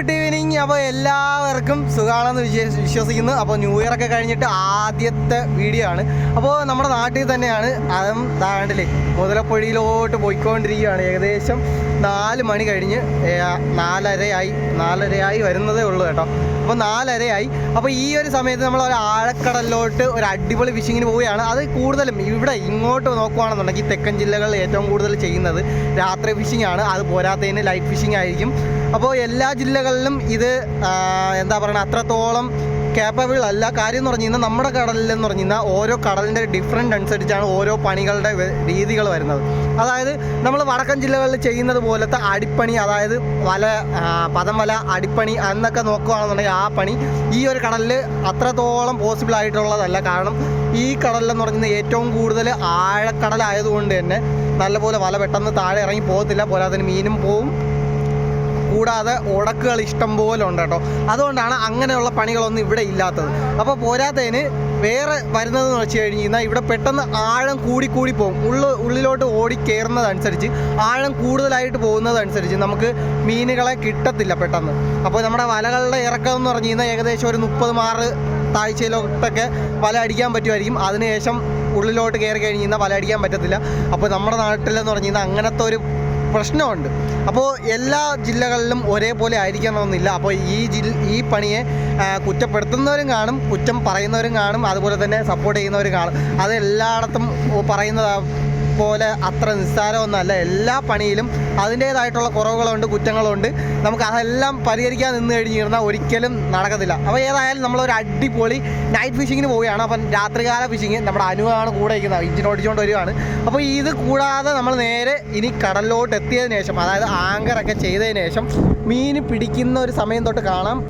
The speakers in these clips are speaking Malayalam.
ഗുഡ് ഈവനിങ് അപ്പോൾ എല്ലാവർക്കും സുഖമാണെന്ന് വിശ്വസിക്കുന്നു. അപ്പോൾ ന്യൂ ഇയർ ഒക്കെ കഴിഞ്ഞിട്ട് ആദ്യത്തെ വീഡിയോ ആണ്. അപ്പോൾ നമ്മുടെ നാട്ടിൽ തന്നെയാണ് അതും താണ്ടില്ലേ മുതലപ്പൊഴിയിലോട്ട് പോയിക്കൊണ്ടിരിക്കുകയാണ്. ഏകദേശം നാല് മണി കഴിഞ്ഞ് നാലരയായി നാലരയായി വരുന്നതേ ഉള്ളൂ കേട്ടോ. അപ്പോൾ നാലരയായി. അപ്പോൾ ഈ ഒരു സമയത്ത് നമ്മൾ ഒരു ആഴക്കടലിലോട്ട് ഒരു അടിപൊളി ഫിഷിങ്ങിന് പോവുകയാണ്. അത് കൂടുതലും ഇവിടെ ഇങ്ങോട്ട് നോക്കുകയാണെന്നുണ്ടെങ്കിൽ തെക്കൻ ജില്ലകളിൽ ഏറ്റവും കൂടുതൽ ചെയ്യുന്നത് രാത്രി ഫിഷിംഗ് ആണ്. അത് പോരാത്തതിന് ലൈറ്റ് ഫിഷിംഗ് ആയിരിക്കും. അപ്പോൾ എല്ലാ ജില്ലകളിലും ഇത് എന്താ പറയുക അത്രത്തോളം കേപ്പബിൾ അല്ല. കാര്യം എന്ന് പറഞ്ഞു കഴിഞ്ഞാൽ നമ്മുടെ കടലിൽ എന്ന് പറഞ്ഞു കഴിഞ്ഞാൽ ഓരോ കടലിന്റെ ഡിഫറെന്റ് അനുസരിച്ചാണ് ഓരോ പണികളുടെ രീതികൾ വരുന്നത്. അതായത് നമ്മൾ വടക്കൻ ജില്ലകളിൽ ചെയ്യുന്നത് പോലത്തെ അടിപ്പണി അതായത് വല പദം വല അടിപ്പണി എന്നൊക്കെ നോക്കുകയാണെന്നുണ്ടെങ്കിൽ ആ പണി ഈ ഒരു കടലിൽ അത്രത്തോളം പോസിബിൾ ആയിട്ടുള്ളതല്ല. കാരണം ഈ കടലിലെന്ന് പറഞ്ഞാൽ ഏറ്റവും കൂടുതൽ ആഴക്കടലായതുകൊണ്ട് തന്നെ നല്ലപോലെ വല പെട്ടെന്ന് താഴെ ഇറങ്ങി പോകത്തില്ല. പോരാതെ മീനും പോവും. കൂടാതെ ഉടക്കുകൾ ഇഷ്ടം പോലെ ഉണ്ട് കേട്ടോ. അതുകൊണ്ടാണ് അങ്ങനെയുള്ള പണികളൊന്നും ഇവിടെ ഇല്ലാത്തത്. അപ്പോൾ പോരാത്തതിന് വേറെ വരുന്നതെന്ന് വെച്ച് കഴിഞ്ഞ് കഴിഞ്ഞാൽ ഇവിടെ പെട്ടെന്ന് ആഴം കൂടി കൂടി പോകും. ഉള്ള ഉള്ളിലോട്ട് ഓടി കയറുന്നതനുസരിച്ച് ആഴം കൂടുതലായിട്ട് പോകുന്നതനുസരിച്ച് നമുക്ക് മീനുകളെ കിട്ടത്തില്ല പെട്ടെന്ന്. അപ്പോൾ നമ്മുടെ വലകളുടെ ഇറക്കം എന്ന് പറഞ്ഞു കഴിഞ്ഞാൽ ഏകദേശം ഒരു മുപ്പത് മാറ് താഴ്ചയിലോട്ടൊക്കെ വല അടിക്കാൻ പറ്റുമായിരിക്കും. അതിനുശേഷം ഉള്ളിലോട്ട് കയറി കഴിഞ്ഞ് കഴിഞ്ഞാൽ വല അടിക്കാൻ പറ്റത്തില്ല. അപ്പോൾ നമ്മുടെ നാട്ടിലെന്ന് പറഞ്ഞു കഴിഞ്ഞാൽ അങ്ങനത്തെ ഒരു പ്രശ്നമുണ്ട്. അപ്പോൾ എല്ലാ ജില്ലകളിലും ഒരേപോലെ ആയിരിക്കണമെന്നില്ല. അപ്പോൾ ഈ ജില്ല ഈ പണിയെ കുറ്റപ്പെടുത്തുന്നവരും കാണും കുറ്റം പറയുന്നവരും കാണും അതുപോലെ തന്നെ സപ്പോർട്ട് ചെയ്യുന്നവരും കാണും. അത് എല്ലായിടത്തും പോലെ അത്ര നിസ്സാരമൊന്നുമല്ല. എല്ലാ പണിയിലും അതിന്റേതായിട്ടുള്ള കുറവുകളുണ്ട് കുറ്റങ്ങളുണ്ട്. നമുക്ക് അതെല്ലാം പരിഹരിക്കാൻ നിന്ന് കഴിഞ്ഞിരുന്നാൽ ഒരിക്കലും നടക്കത്തില്ല. അപ്പോൾ ഏതായാലും നമ്മളൊരു അടിപൊളി നൈറ്റ് ഫിഷിങ്ങിന് പോവുകയാണ്. അപ്പം രാത്രികാല ഫിഷിങ് നമ്മുടെ അനുവാണ് കൂടെ ഇരിക്കുന്നത് ഇഞ്ചിൻ ഓടിച്ചുകൊണ്ട് വരികയാണ്. അപ്പോൾ ഇത് കൂടാതെ നമ്മൾ നേരെ ഇനി കടലിലോട്ട് എത്തിയതിന് ശേഷം അതായത് ആങ്കറൊക്കെ ചെയ്തതിന് ശേഷം മീൻ പിടിക്കുന്ന ഒരു സമയം തൊട്ട് കാണാം.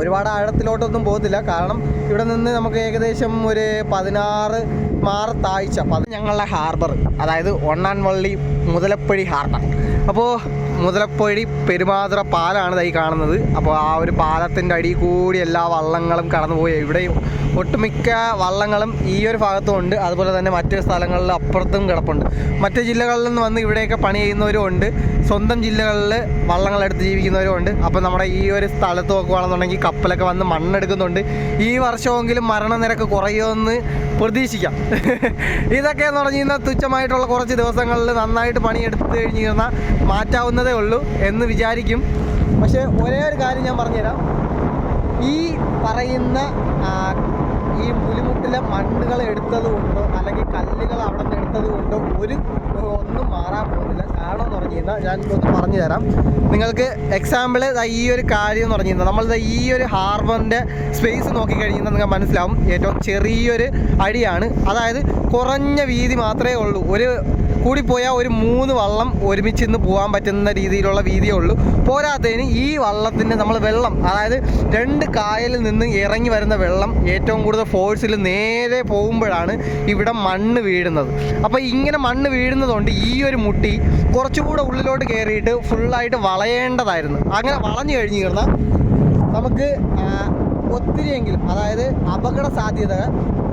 ഒരുപാട് ആഴത്തിലോട്ടൊന്നും പോകത്തില്ല. കാരണം ഇവിടെ നിന്ന് നമുക്ക് ഏകദേശം ഒരു പതിനാറ് മാറ് താഴ്ച അത് ഞങ്ങളുടെ ഹാർബർ അതായത് ഒണ്ണാൻവള്ളി മുതലപ്പഴി ഹാർബർ. അപ്പോൾ മുതലപ്പൊഴി പെരുമാതുറ പാലാണ് ഈ കാണുന്നത്. അപ്പോൾ ആ ഒരു പാലത്തിന്റെ അടിയിൽ കൂടി എല്ലാ വള്ളങ്ങളും കടന്നുപോയി ഇവിടെയും ഒട്ടുമിക്ക വള്ളങ്ങളും ഈ ഒരു ഭാഗത്തും ഉണ്ട്. അതുപോലെ തന്നെ മറ്റ് സ്ഥലങ്ങളിൽ അപ്പുറത്തും കിടപ്പുണ്ട്. മറ്റ് ജില്ലകളിൽ നിന്ന് വന്ന് ഇവിടെയൊക്കെ പണി ചെയ്യുന്നവരും ഉണ്ട്. സ്വന്തം ജില്ലകളിൽ വള്ളങ്ങളെടുത്ത് ജീവിക്കുന്നവരും ഉണ്ട്. അപ്പോൾ നമ്മുടെ ഈ ഒരു സ്ഥലത്ത് നോക്കുകയാണെന്നുണ്ടെങ്കിൽ കപ്പലൊക്കെ വന്ന് മണ്ണെടുക്കുന്നുണ്ട്. ഈ വർഷമെങ്കിലും മരണനിരക്ക് കുറയുമെന്ന് പ്രതീക്ഷിക്കാം. ഇതൊക്കെ എന്ന് പറഞ്ഞു കഴിഞ്ഞാൽ തുച്ഛമായിട്ടുള്ള കുറച്ച് ദിവസങ്ങളിൽ നന്നായിട്ട് പണിയെടുത്ത് കഴിഞ്ഞിരുന്ന മാറ്റാവുന്നതേ ഉള്ളൂ എന്ന് വിചാരിക്കും. പക്ഷേ ഒരേ ഒരു കാര്യം ഞാൻ പറഞ്ഞുതരാം. ഈ പറയുന്ന ഈ പുലിമുട്ടിലെ മണ്ണുകൾ എടുത്തത് കൊണ്ടോ അല്ലെങ്കിൽ കല്ലുകൾ അവിടെ നിന്ന് എടുത്തത് കൊണ്ടോ ഒരു ഒന്നും മാറാൻ പോകുന്നില്ല. കാരണം എന്ന് പറഞ്ഞു ഞാൻ ഒന്ന് പറഞ്ഞു തരാം നിങ്ങൾക്ക് എക്സാമ്പിൾ ഈ ഒരു കാര്യം എന്ന് പറഞ്ഞു നമ്മൾ ഈ ഒരു ഹാർബറിന്റെ സ്പേസ് നോക്കിക്കഴിഞ്ഞാൽ നിങ്ങൾക്ക് മനസ്സിലാവും ഏറ്റവും ചെറിയൊരു അടിയാണ്. അതായത് കുറഞ്ഞ വീതി മാത്രമേ ഉള്ളൂ. ഒരു കൂടിപ്പോയാൽ ഒരു മൂന്ന് വള്ളം ഒരുമിച്ച് ഇന്ന് പോകാൻ പറ്റുന്ന രീതിയിലുള്ള വീതിയേ ഉള്ളൂ. പോരാത്തതിന് ഈ വള്ളത്തിന്റെ നമ്മൾ വെള്ളം അതായത് രണ്ട് കായലിൽ നിന്ന് ഇറങ്ങി വരുന്ന വെള്ളം ഏറ്റവും കൂടുതൽ ഫോഴ്സിൽ നേരെ പോകുമ്പോഴാണ് ഇവിടെ മണ്ണ് വീഴുന്നത്. അപ്പോൾ ഇങ്ങനെ മണ്ണ് വീഴുന്നതുകൊണ്ട് ഈ ഒരു മുട്ടി കുറച്ചുകൂടെ ഉള്ളിലോട്ട് കയറിയിട്ട് ഫുള്ളായിട്ട് വളയേണ്ടതായിരുന്നു. അങ്ങനെ വളഞ്ഞു കഴിഞ്ഞു കിടന്നാൽ നമുക്ക് ഒത്തിരിയെങ്കിലും അതായത് അപകട സാധ്യത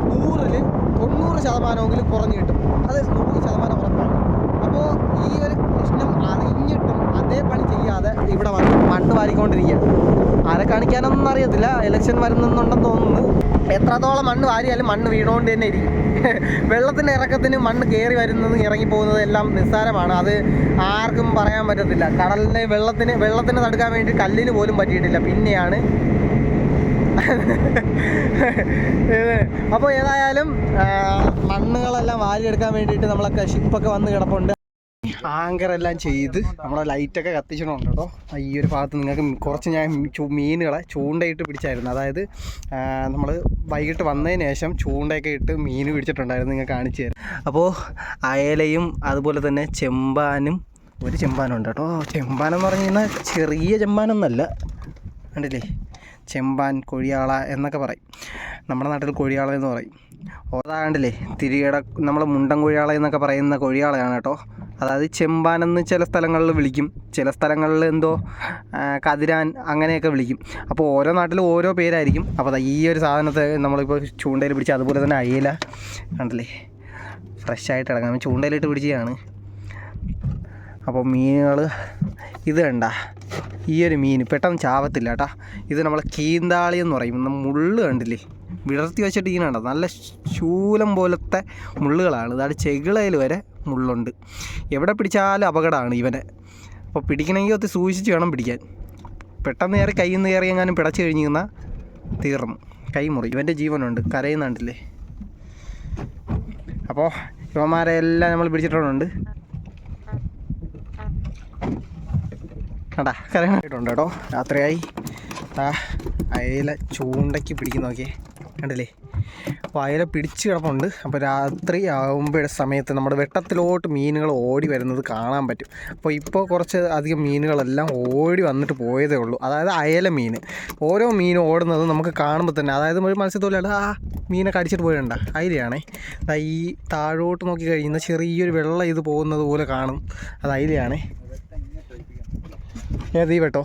നൂറിൽ തൊണ്ണൂറ് ശതമാനമെങ്കിലും കുറഞ്ഞു കിട്ടും. അത് നൂറ് ശതമാനം ഉറപ്പാണ്. അപ്പോൾ ഈ ഒരു പ്രശ്നം അറിഞ്ഞിട്ടും അതേ പണി ചെയ്യാതെ ഇവിടെ വന്ന് മണ്ണ് വാരിക്കൊണ്ടിരിക്കുക ആരെ കാണിക്കാനൊന്നും അറിയത്തില്ല. ഇലക്ഷൻ വരുന്നുണ്ടെന്ന് തോന്നുന്നു. എത്രത്തോളം മണ്ണ് വാരിയാലും മണ്ണ് വീണുകൊണ്ട് തന്നെ ഇരിക്കും. വെള്ളത്തിന്റെ ഇറക്കത്തിന് മണ്ണ് കയറി വരുന്നതും ഇറങ്ങി പോകുന്നതും എല്ലാം നിസ്സാരമാണ്. അത് ആർക്കും പറയാൻ പറ്റത്തില്ല. കടലിനെ വെള്ളത്തിന് വെള്ളത്തിന് തടുക്കാൻ വേണ്ടി കല്ലിന് പോലും പറ്റിയിട്ടില്ല. പിന്നെയാണ് അപ്പോൾ ഏതായാലും മണ്ണുകളെല്ലാം വാരിയെടുക്കാൻ വേണ്ടിയിട്ട് നമ്മളൊക്കെ ഷിപ്പൊക്കെ വന്ന് കിടപ്പുണ്ട്. ആങ്കർ എല്ലാം ചെയ്ത് നമ്മളെ ലൈറ്റൊക്കെ കത്തിച്ചിട്ടുണ്ട്? കേട്ടോ ഈ ഒരു ഭാഗത്ത് നിങ്ങൾക്ക് കുറച്ച് ഞാൻ മീനുകളെ ചൂണ്ടയിട്ട് പിടിച്ചായിരുന്നു. അതായത് നമ്മൾ വൈകിട്ട് വന്നതിന് ശേഷം ചൂണ്ടയൊക്കെ ഇട്ട് മീൻ പിടിച്ചിട്ടുണ്ടായിരുന്നു നിങ്ങൾ കാണിച്ചു തരാം. അപ്പോൾ അയലയും അതുപോലെ തന്നെ ചെമ്പാനും ഒരു ചെമ്പാനുണ്ട് കേട്ടോ. ചെമ്പാനെന്ന് പറഞ്ഞു കഴിഞ്ഞാൽ ചെറിയ ചെമ്പാനൊന്നല്ല. കണ്ടില്ലേ? ചെമ്പാൻ കൊഴിയാള എന്നൊക്കെ പറയും. നമ്മുടെ നാട്ടിൽ കൊഴിയാള എന്ന് പറയും. ഓതാ കണ്ടില്ലേ തിരികട നമ്മൾ മുണ്ടൻ കൊഴിയാള എന്നൊക്കെ പറയുന്ന കൊഴിയാളയാണ് കേട്ടോ. അതായത് ചെമ്പാൻ എന്ന് ചില സ്ഥലങ്ങളിൽ വിളിക്കും. ചില സ്ഥലങ്ങളിൽ എന്തോ കതിരാൻ അങ്ങനെയൊക്കെ വിളിക്കും. അപ്പോൾ ഓരോ നാട്ടിലും ഓരോ പേരായിരിക്കും. അപ്പോൾ അതാ ഈ ഒരു സാധനത്തെ നമ്മളിപ്പോൾ ചൂണ്ടയിൽ പിടിച്ച് അതുപോലെ തന്നെ അയില കണ്ടില്ലേ? ഫ്രഷായിട്ട് ഇറങ്ങാം ചൂണ്ടയിലിട്ട് പിടിച്ചതാണ് അപ്പോൾ മീനുകൾ ഇത് കണ്ട. ഈ ഒരു മീൻ പെട്ടെന്ന് ചാവത്തില്ല കേട്ടാ. ഇത് നമ്മളെ കീന്താളി എന്ന് പറയും. മുള്ള് കണ്ടില്ലേ? വിടർത്തി വെച്ചിട്ട് ഇങ്ങനെ ഉണ്ടോ നല്ല ശൂലം പോലത്തെ മുള്ളുകളാണ്. ഇതാണ് ചെകിളയിൽ വരെ മുള്ളുണ്ട്. എവിടെ പിടിച്ചാലും അപകടമാണ് ഇവനെ. അപ്പോൾ പിടിക്കണമെങ്കിൽ ഒത്തിരി സൂക്ഷിച്ച് വേണം പിടിക്കാൻ. പെട്ടെന്ന് കയറി കയ്യിൽ നിന്ന് കയറി എങ്ങാനും പിടച്ചു കഴിഞ്ഞ് നിന്നാൽ തീർന്നു. കൈമുറി ഇവന്റെ ജീവനുണ്ട്. കരയുന്നുണ്ടല്ലേ? അപ്പോൾ ഇവന്മാരെ എല്ലാം നമ്മൾ പിടിച്ചിട്ടുണ്ട്? കണ്ടാ കരയണായിട്ടുണ്ട് കേട്ടോ. രാത്രിയായി. അയല ചൂണ്ടയ്ക്ക് പിടിക്കുന്ന നോക്കിയേ. കണ്ടില്ലേ? അപ്പോൾ അയല പിടിച്ച് കിടപ്പുണ്ട്. അപ്പോൾ രാത്രി ആകുമ്പോഴേ സമയത്ത് നമ്മുടെ വെട്ടത്തിലോട്ട് മീനുകൾ ഓടി വരുന്നത് കാണാൻ പറ്റും. അപ്പോൾ ഇപ്പോൾ കുറച്ച് അധികം മീനുകളെല്ലാം ഓടി വന്നിട്ട് പോയതേ ഉള്ളൂ. അതായത് അയല മീൻ. ഓരോ മീനും ഓടുന്നത് നമുക്ക് കാണുമ്പോൾ തന്നെ അതായത് ഒരു മത്സ്യത്തൊഴിലാളി ആ മീനെ കടിച്ചിട്ട് പോയിട്ടുണ്ട്. അയിലയാണേ. ഈ താഴോട്ട് നോക്കി കഴിയുന്ന ചെറിയൊരു വെള്ളം ഇത് പോകുന്നത് പോലെ കാണും. അത് അയിലയാണേ. ഏത് തീ വെട്ടോ.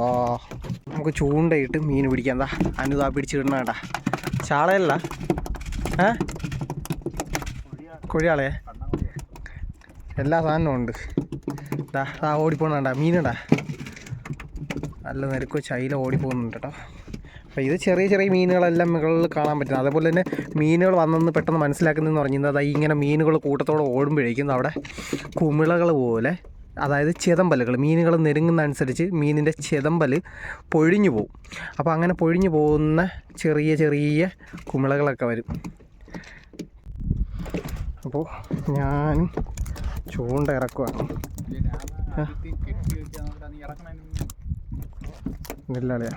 ആ നമുക്ക് ചൂണ്ടയിട്ട് മീൻ പിടിക്കാം. എന്താ അനുതാ പിടിച്ചിടണ കേട്ടാ. ചാളയല്ല. ഏ? കൊഴിയാളെ? എല്ലാ സാധനവും ഉണ്ട്. ദാ ആ ഓടിപ്പോണണ്ട മീനുണ്ടാ നല്ല നിരക്ക് ചൈല ഓടിപ്പോകുന്നുണ്ട് കേട്ടോ. അപ്പോൾ ഇത് ചെറിയ ചെറിയ മീനുകളെല്ലാം മുകളിൽ കാണാൻ പറ്റുന്നത്. അതേപോലെ തന്നെ മീനുകൾ വന്നെന്ന് പെട്ടെന്ന് മനസ്സിലാക്കുന്നതെന്ന് പറഞ്ഞാൽ അതായത് ഇങ്ങനെ മീനുകൾ കൂട്ടത്തോടെ ഓടുമ്പോഴേക്കും അവിടെ കുമിളകൾ പോലെ അതായത് ചെതമ്പലുകൾ മീനുകൾ നെരുങ്ങുന്നതനുസരിച്ച് മീനിന്റെ ചെതമ്പൽ പൊഴിഞ്ഞു പോകും അപ്പോൾ അങ്ങനെ പൊഴിഞ്ഞു പോകുന്ന ചെറിയ ചെറിയ കുമിളകളൊക്കെ വരും. അപ്പോൾ ഞാൻ ചൂണ്ട ഇറക്കുവാണ് നെല്ലാളിയാ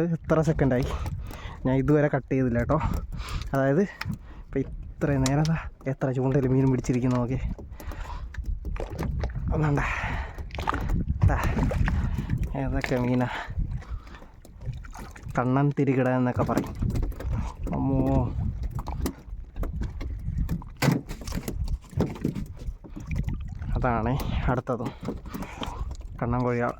ഇല്ല ഇത്ര സെക്കൻഡായി. ഞാൻ ഇതുവരെ കട്ട് ചെയ്തില്ല കേട്ടോ. അതായത് ഇപ്പം ഇത്ര നേരം എത്ര ചൂണ്ടയിൽ മീൻ പിടിച്ചിരിക്കുന്നു നോക്കി. ഒന്നണ്ട? ഏതൊക്കെ മീനാ? കണ്ണൻ തിരികിട എന്നൊക്കെ പറയും. അമ്മോ. അതാണ് അടുത്തതും. കണ്ണൻ കൊഴിയാൾ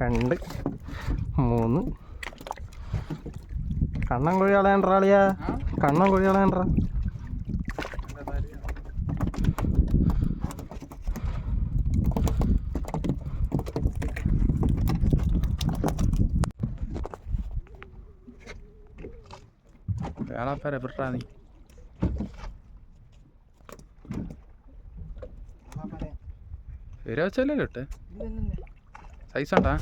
രണ്ട് മൂന്ന്. കണ്ണൻ കുഴി കളയണ്ട ആളിയാ കണ്ണൻ കുഴി കളയണ്ട വേളാപ്പാര നീ. ഇട്ടെ? സൈസ് ഉണ്ടാ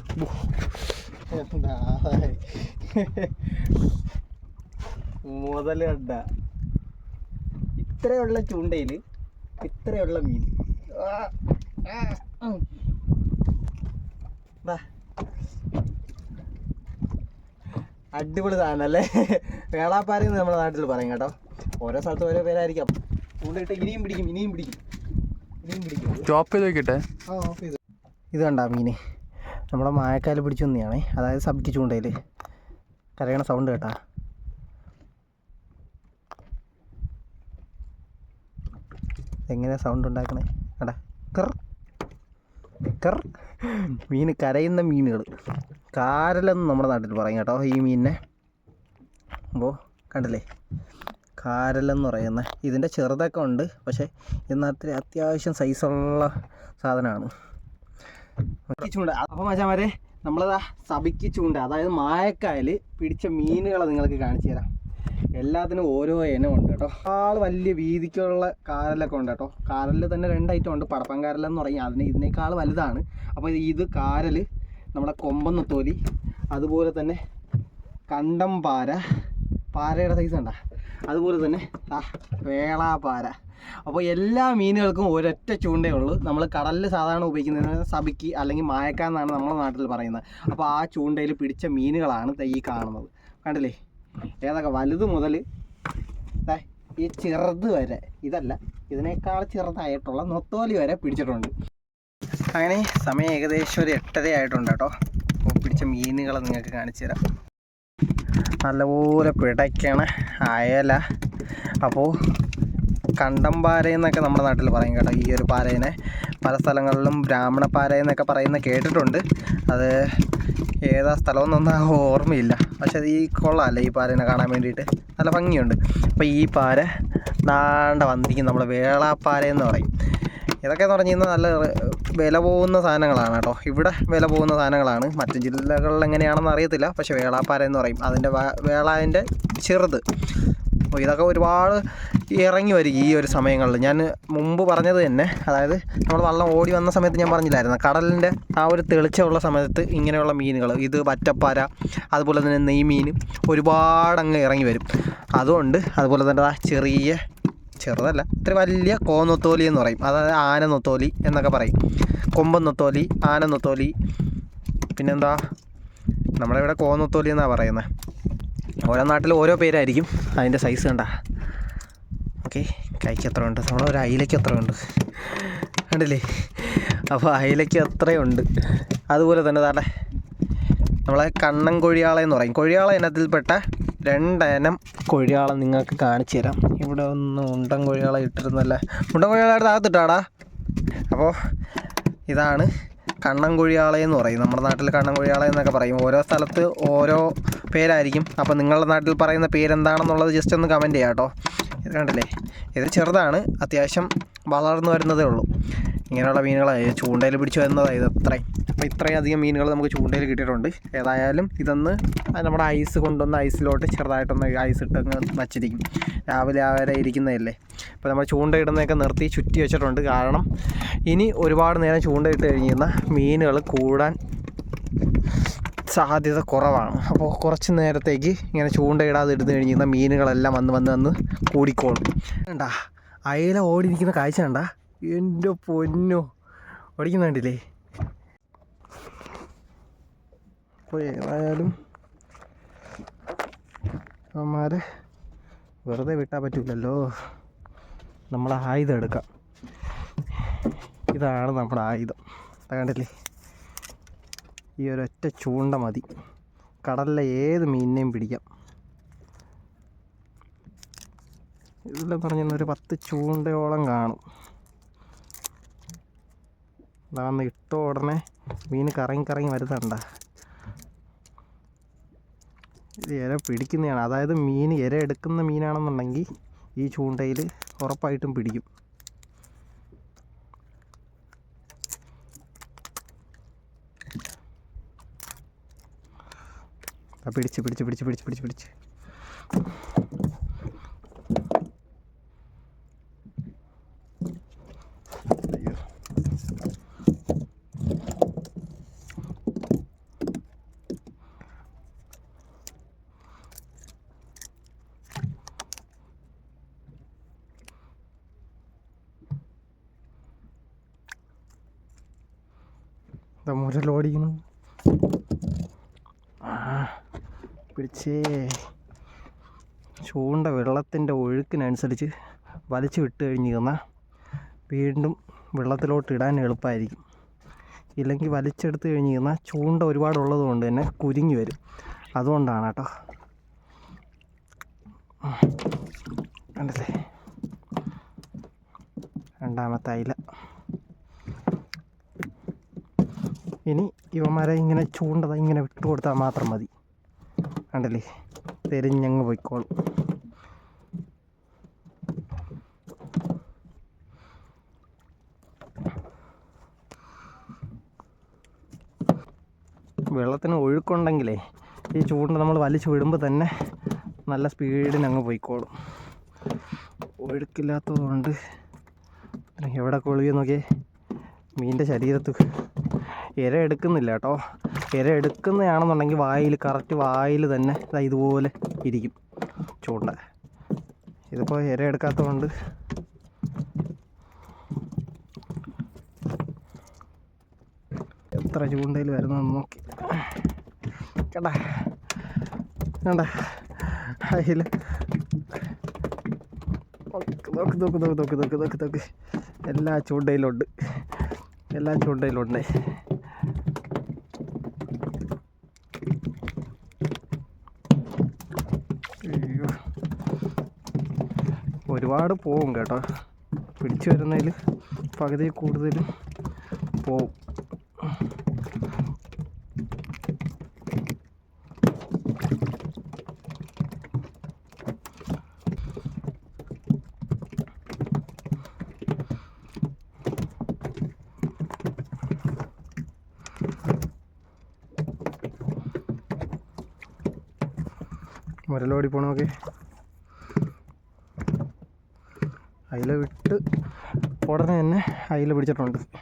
മുതൽ കണ്ട ഇത്രയുള്ള ചൂണ്ടയിൽ ഇത്രയുള്ള മീൻ. അടിപൊളി സാധനല്ലേ? വേളാപ്പാരി എന്ന് നമ്മുടെ നാട്ടിൽ പറയും കേട്ടോ. ഓരോ സ്ഥലത്ത് ഓരോ പേരായിരിക്കാം. ചൂണ്ടയിട്ട് ഇനിയും പിടിക്കും ഇനിയും പിടിക്കും. ഇനിയും പിടിക്കും. ചോപ്പ് ചെയ്ത് നോക്കിട്ടെ ആ ഓഫ് ചെയ്തു. ഇത് കണ്ടാ മീൻ നമ്മളെ മായക്കാൽ പിടിച്ചു നിന്നെയാണേ അതായത് സബ്ജി ചൂണ്ടയിൽ കരയണ സൗണ്ട് കേട്ടാ. എങ്ങനെ സൗണ്ട് ഉണ്ടാക്കണേ? അടാ കർ. കർ. മീൻ കരയുന്ന മീനുകൾ. കാരലെന്ന് നമ്മുടെ നാട്ടിൽ പറയും കേട്ടോ ഈ മീനിനെ. അപ്പോൾ കണ്ടില്ലേ? കാരലെന്ന് പറയുന്ന ഇതിന്റെ ചെറുതൊക്കെ ഉണ്ട്. പക്ഷേ ഇതിനകത്ത് അത്യാവശ്യം സൈസുള്ള സാധനമാണ്. ചൂണ്ട. അപ്പോൾ മച്ചാമാരെ നമ്മളതാ സബിക്ക് ചൂണ്ട അതായത് മായക്കായൽ പിടിച്ച മീനുകളെ നിങ്ങൾക്ക് കാണിച്ചു തരാം. എല്ലാത്തിനും ഓരോ ഇനം ഉണ്ട് കേട്ടോ. ആൾ വലിയ വീതിക്കുള്ള കാരലൊക്കെ ഉണ്ട് കേട്ടോ. കാരലിൽ തന്നെ രണ്ട് ഐറ്റം ഉണ്ട് പടപ്പം കാരലെന്ന് പറയും. അതിന് ഇതിനേക്കാൾ വലുതാണ്. അപ്പോൾ ഇത് കാരൽ നമ്മുടെ കൊമ്പന്നത്തോലി അതുപോലെ തന്നെ കണ്ടം പാര. പാരയുടെ സൈസ് ഉണ്ടാ? അതുപോലെ തന്നെ ആ വേളാ പാര അപ്പോൾ എല്ലാ മീനുകൾക്കും ഒരൊറ്റ ചൂണ്ടേ ഉള്ളൂ. നമ്മൾ കടലിൽ സാധാരണ ഉപയോഗിക്കുന്നത് സബിക്ക് അല്ലെങ്കിൽ മായക്ക എന്നാണ് നമ്മുടെ നാട്ടിൽ പറയുന്നത്. അപ്പോൾ ആ ചൂണ്ടയിൽ പിടിച്ച മീനുകളാണ് ഈ കാണുന്നത്. കണ്ടില്ലേ? ഏതൊക്കെ വലുത് മുതൽ ഈ ചെറുത് വരെ. ഇതല്ല ഇതിനേക്കാൾ ചെറുതായിട്ടുള്ള നൊത്തോലി വരെ പിടിച്ചിട്ടുണ്ട്. അങ്ങനെ സമയം ഏകദേശം ഒരു എട്ടര ആയിട്ടുണ്ട് കേട്ടോ. പിടിച്ച മീനുകളെ നിങ്ങൾക്ക് കാണിച്ചു തരാം. നല്ലപോലെ പിടയ്ക്കണ അയല. അപ്പോൾ കണ്ടം പാര എന്നൊക്കെ നമ്മുടെ നാട്ടിൽ പറയും കേട്ടോ ഈ ഒരു പാരേനെ. പല സ്ഥലങ്ങളിലും ബ്രാഹ്മണ പാര എന്നൊക്കെ പറയുന്ന കേട്ടിട്ടുണ്ട്. അത് ഏതാ സ്ഥലമെന്നൊന്നും ഓർമ്മയില്ല. പക്ഷെ അത് ഈ കൊള്ളാമല്ലേ ഈ പാരേനെ കാണാൻ വേണ്ടിയിട്ട്. നല്ല ഭംഗിയുണ്ട്. അപ്പോൾ ഈ പാര നാണ്ട വന്നിരിക്കും നമ്മൾ വേളാപ്പാര എന്ന് പറയും. ഇതൊക്കെ എന്ന് പറഞ്ഞു കഴിഞ്ഞാൽ നല്ല വില പോകുന്ന സാധനങ്ങളാണ് കേട്ടോ. ഇവിടെ വില പോകുന്ന സാധനങ്ങളാണ്. മറ്റു ജില്ലകളിൽ എങ്ങനെയാണെന്ന് അറിയത്തില്ല. പക്ഷേ വേളാപ്പാര എന്ന് പറയും. അതിന്റെ വേളാതിന്റെ ചെറുത്. അപ്പോൾ ഇതൊക്കെ ഒരുപാട് ഇറങ്ങി വരും ഈ ഒരു സമയങ്ങളിൽ. ഞാൻ മുമ്പ് പറഞ്ഞത് തന്നെ അതായത് നമ്മൾ വള്ളം ഓടി വന്ന സമയത്ത് ഞാൻ പറഞ്ഞില്ലായിരുന്നു. കടലിന്റെ ആ ഒരു തെളിച്ചമുള്ള സമയത്ത് ഇങ്ങനെയുള്ള മീനുകൾ ഇത് വറ്റപ്പാര അതുപോലെ തന്നെ നെയ്മീൻ ഒരുപാട് അങ്ങ് ഇറങ്ങി വരും. അതുകൊണ്ട് അതുപോലെ തന്നെ ആ ചെറിയ ചെറുതല്ല ഇത്ര വലിയ കോന്നൊത്തോലി എന്ന് പറയും. അതായത് ആന നൊത്തോലി എന്നൊക്കെ പറയും. കൊമ്പൻ നൊത്തോലി ആന നൊത്തോലി പിന്നെന്താ? നമ്മുടെ ഇവിടെ കോന്നൊത്തോലി എന്നാണ് പറയുന്നത് ഓരോ നാട്ടിൽ ഓരോ പേരായിരിക്കും. അതിന്റെ സൈസ് കണ്ട. ഓക്കെ കൈക്ക് എത്ര ഉണ്ട്? നമ്മളെ ഒരു അയിലയ്ക്ക് എത്ര ഉണ്ട്? കണ്ടില്ലേ? അപ്പോൾ അയിലയ്ക്ക് എത്രയുണ്ട്? അതുപോലെ തന്നെ താടെ നമ്മളെ കണ്ണൻ കൊഴിയാള എന്ന് പറയും. കൊഴിയാള ഇനത്തിൽപ്പെട്ട രണ്ടിനം കൊഴിയാള നിങ്ങൾക്ക് കാണിച്ചു തരാം. ഇവിടെ ഒന്ന് ഉണ്ടൻ കൊഴിയാള ഇട്ടിരുന്നല്ല? ഉണ്ടൻ കൊഴിയാള അകത്തിട്ടാടാ. അപ്പോൾ ഇതാണ് കണ്ണൻ എന്ന് പറയും. നമ്മുടെ നാട്ടിൽ കണ്ണൻ എന്നൊക്കെ പറയും. ഓരോ സ്ഥലത്ത് ഓരോ പേരായിരിക്കും. അപ്പോൾ നിങ്ങളുടെ നാട്ടിൽ പറയുന്ന പേരെന്താണെന്നുള്ളത് ജസ്റ്റ് ഒന്ന് കമന്റ് ചെയ്യാം കേട്ടോ ഇത് കണ്ടില്ലേ? ഇത് ചെറുതാണ്. അത്യാവശ്യം വളർന്നു വരുന്നതേ ഉള്ളൂ. ഇങ്ങനെയുള്ള മീനുകളായി ചൂണ്ടയിൽ പിടിച്ച് വരുന്നതാണ് ഇത് അപ്പോൾ ഇത്രയും അധികം മീനുകൾ നമുക്ക് ചൂണ്ടയിൽ കിട്ടിയിട്ടുണ്ട്. ഏതായാലും ഇതൊന്ന് നമ്മുടെ ഐസ് കൊണ്ടൊന്ന് ഐസിലോട്ട് ചെറുതായിട്ടൊന്ന് ഐസ് ഇട്ടങ്ങ് വച്ചിരിക്കും. രാവിലെ വരെ ഇരിക്കുന്നതല്ലേ. അപ്പോൾ നമ്മൾ ചൂണ്ട ഇടുന്നതൊക്കെ നിർത്തി ചുറ്റി വെച്ചിട്ടുണ്ട്. കാരണം ഇനി ഒരുപാട് നേരം ചൂണ്ട ചൂണ്ടയിട്ട് കഴിഞ്ഞാൽ മീനുകൾ കൂടാൻ സാധ്യത കുറവാണ്. അപ്പോൾ കുറച്ച് നേരത്തേക്ക് ഇങ്ങനെ ചൂണ്ടയിടാതെ ഇടുന്നു കഴിഞ്ഞാൽ മീനുകളെല്ലാം വന്ന് വന്ന് വന്ന് കൂടിക്കോളും. കണ്ടാ അയല ഓടിയിരിക്കുന്ന കാഴ്ച കണ്ടാ? എന്റെ പൊന്നോ. ഓടിക്കുന്നുണ്ടല്ലേ? അപ്പോൾ ഏതായാലും അമ്മമാരെ വെറുതെ വിട്ടാൽ പറ്റില്ലല്ലോ നമ്മളെ ആയുധം എടുക്കാം. ഇതാണ് നമ്മുടെ ആയുധം. കണ്ടില്ലേ? ഈ ഒരൊറ്റ ചൂണ്ട മതി. കടലിലെ ഏത് മീനിനെയും പിടിക്കാം. ഇതെല്ലാം പറഞ്ഞാൽ ഒരു പത്ത് ചൂണ്ടയോളം കാണും. അതാന്ന് ഇട്ട ഉടനെ മീൻ കറങ്ങി കറങ്ങി വരുന്നുണ്ട. ഇത് ഇര പിടിക്കുന്നതാണ്. അതായത് മീൻ ഇര എടുക്കുന്ന മീനാണെന്നുണ്ടെങ്കിൽ ഈ ചൂണ്ടയിൽ ഉറപ്പായിട്ടും പിടിക്കും. പിടിച്ച് പിടിച്ച് പിടിച്ച് പിടിച്ച് പിടിച്ച് പിടിച്ച്. മുരലോടിക്കുന്നു പിടിച്ചേ. ചൂണ്ട വെള്ളത്തിന്റെ ഒഴുക്കിനനുസരിച്ച് വലിച്ചു വിട്ട് കഴിഞ്ഞ് കഴിഞ്ഞാൽ വീണ്ടും വെള്ളത്തിലോട്ട് ഇടാൻ എളുപ്പമായിരിക്കും ഇല്ലെങ്കിൽ വലിച്ചെടുത്ത് കഴിഞ്ഞ് കഴിഞ്ഞാൽ ചൂണ്ട ഒരുപാടുള്ളത് കൊണ്ട് തന്നെ കുരുങ്ങി വരും. അതുകൊണ്ടാണ് കേട്ടോ. കണ്ടല്ലേ? രണ്ടാമത്തെ അയില. ഇനി ഇവന്മാരെ ഇങ്ങനെ ചൂണ്ടത ഇങ്ങനെ വിട്ടു കൊടുത്താൽ മാത്രം മതി. കണ്ടല്ലേ? തെരിഞ്ഞങ്ങ് പോയിക്കോളും. വെള്ളത്തിന് ഒഴുക്കുണ്ടെങ്കിലേ ഈ ചൂണ്ട നമ്മൾ വലിച്ചു വിടുമ്പോൾ തന്നെ നല്ല സ്പീഡിന് അങ്ങ് പോയിക്കോളും. ഒഴുക്കില്ലാത്തതുകൊണ്ട് എവിടെ കൊള്ളിയെന്നൊക്കെ മീന്റെ ശരീരത്ത് ഇര എടുക്കുന്നില്ല കേട്ടോ. ഇര എടുക്കുന്നതാണെന്നുണ്ടെങ്കിൽ വായിൽ കറക്റ്റ് വായിൽ തന്നെ ഇതുപോലെ ഇരിക്കും. ചൂണ്ട. ഇതിപ്പോൾ ഇര എടുക്കാത്തതുകൊണ്ട്. എത്ര ചൂണ്ടയിൽ വരുന്നതെന്ന് നോക്കി. കേട്ടാ കണ്ട അതിൽ നോക്ക് നോക്ക് നോക്ക് നോക്ക് നോക്ക് നോക്ക് നോക്ക്. എല്ലാ ചൂണ്ടയിലുണ്ട്. എല്ലാ ചൂണ്ടയിലുണ്ട് അയ്യോ ഒരുപാട് പോവും കേട്ടോ. പിടിച്ചു വരുന്നതിൽ പകുതി കൂടുതൽ പോവും. മുരലോടി പോണോക്കെ അയില വിട്ട് ഉടനെ തന്നെ അയില പിടിച്ചിട്ടുണ്ട്. അയ്യോ.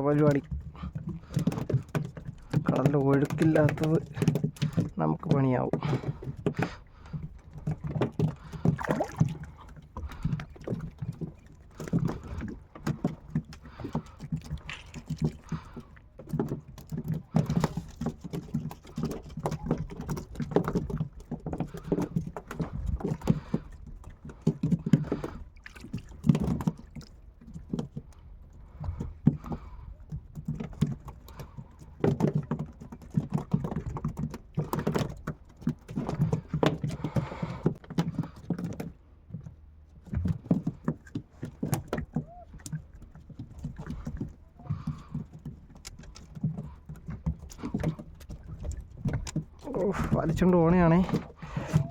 പരിപാടി. കടലിന്റെ ഒഴുക്കില്ലാത്തത് നമുക്ക് പണിയാവും. വലിച്ചുകൊണ്ട് ഓണയാണേ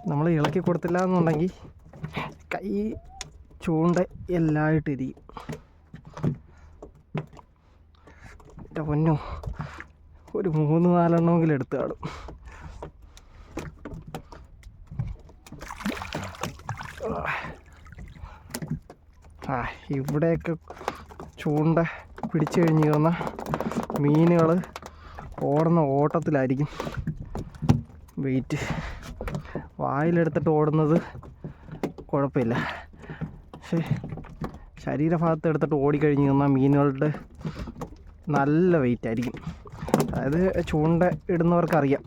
നമ്മൾ ഇളക്കി കൊടുത്തില്ല എന്നുണ്ടെങ്കിൽ കൈ ചൂണ്ട എല്ലായിട്ടിരിക്കും എന്റെ പൊന്നോ ഒരു മൂന്ന് നാലെണ്ണമെങ്കിലും എടുത്ത് കാണും ആ ഇവിടെയൊക്കെ ചൂണ്ട പിടിച്ചു കഴിഞ്ഞ് വന്ന മീനുകൾ ഓടുന്ന ഓട്ടത്തിലായിരിക്കും. വെയിറ്റ്. വായിലെടുത്തിട്ട് ഓടുന്നത് കുഴപ്പമില്ല. പക്ഷേ ശരീരഭാഗത്ത് എടുത്തിട്ട് ഓടിക്കഴിഞ്ഞ് നിന്നാൽ മീനുകളുടെ നല്ല വെയിറ്റ് ആയിരിക്കും. അതായത് ചൂണ്ട ഇടുന്നവർക്കറിയാം.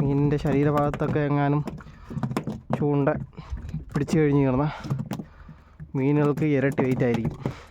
മീനിന്റെ ശരീരഭാഗത്തൊക്കെ എങ്ങാനും ചൂണ്ട പിടിച്ചു കഴിഞ്ഞ് കിടന്നാൽ മീനുകൾക്ക് ഇരട്ടി വെയിറ്റ് ആയിരിക്കും.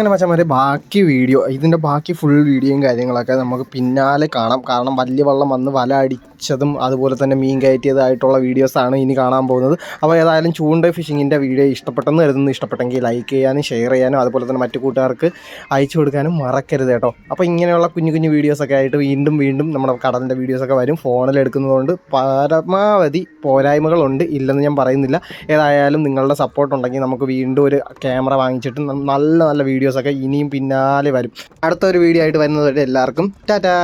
അങ്ങനെ മച്ചന്മാരെ ബാക്കി വീഡിയോ ഇതിന്റെ ബാക്കി ഫുൾ വീഡിയോയും കാര്യങ്ങളൊക്കെ നമുക്ക് പിന്നാലെ കാണാം. കാരണം വലിയ വെള്ളം വന്ന് വല അടിച്ചതും അതുപോലെ തന്നെ മീൻ കയറ്റിയതായിട്ടുള്ള വീഡിയോസാണ് ഇനി കാണാൻ പോകുന്നത്. അപ്പോൾ ഏതായാലും ചൂണ്ട ഫിഷിങ്ങിന്റെ വീഡിയോ ഇഷ്ടപ്പെട്ടെന്ന് കരുതുന്നു. ഇഷ്ടപ്പെട്ടെങ്കിൽ ലൈക്ക് ചെയ്യാനും ഷെയർ ചെയ്യാനും അതുപോലെ തന്നെ മറ്റു കൂട്ടുകാർക്ക് അയച്ചു കൊടുക്കാനും മറക്കരുത് കേട്ടോ. അപ്പോൾ ഇങ്ങനെയുള്ള കുഞ്ഞു കുഞ്ഞു വീഡിയോസൊക്കെ ആയിട്ട് വീണ്ടും വീണ്ടും നമ്മുടെ കടലിന്റെ വീഡിയോസൊക്കെ വരും. ഫോണിൽ എടുക്കുന്നതുകൊണ്ട് പരമാവധി പോരായ്മകളുണ്ട് ഇല്ലെന്ന് ഞാൻ പറയുന്നില്ല. ഏതായാലും നിങ്ങളുടെ സപ്പോർട്ട് ഉണ്ടെങ്കിൽ നമുക്ക് വീണ്ടും ഒരു ക്യാമറ വാങ്ങിച്ചിട്ട് നല്ല നല്ല വീഡിയോസൊക്കെ ഇനിയും പിന്നാലെ വരും. അടുത്തൊരു വീഡിയോ ആയിട്ട് വരുന്നതുവരെ എല്ലാവർക്കും ടാറ്റാ!